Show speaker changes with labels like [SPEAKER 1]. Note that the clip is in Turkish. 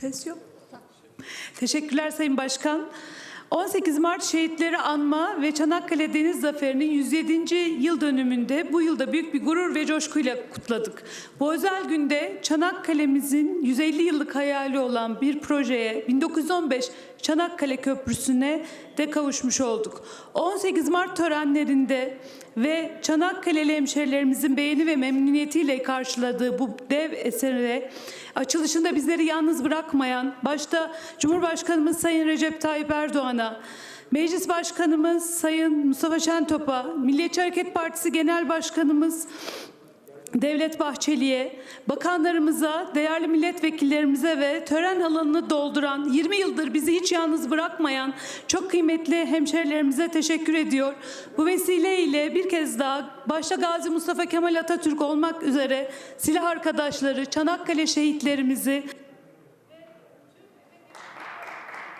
[SPEAKER 1] Ses yok. Teşekkürler Sayın Başkan. 18 Mart Şehitleri Anma ve Çanakkale Deniz Zaferi'nin 107. yıl dönümünde bu yılda büyük bir gurur ve coşkuyla kutladık. Bu özel günde Çanakkale'mizin 150 yıllık hayali olan bir projeye 1915 Çanakkale Köprüsü'ne de kavuşmuş olduk. 18 Mart törenlerinde ve Çanakkale'li hemşehrilerimizin beğeni ve memnuniyetiyle karşıladığı bu dev esere açılışında bizleri yalnız bırakmayan başta Cumhurbaşkanımız Sayın Recep Tayyip Erdoğan'a, Meclis Başkanımız Sayın Mustafa Şentop'a, Milliyetçi Hareket Partisi Genel Başkanımız Devlet Bahçeli'ye, bakanlarımıza, değerli milletvekillerimize ve tören alanını dolduran, 20 yıldır bizi hiç yalnız bırakmayan çok kıymetli hemşerilerimize teşekkür ediyor. Bu vesileyle bir kez daha başta Gazi Mustafa Kemal Atatürk olmak üzere silah arkadaşları, Çanakkale şehitlerimizi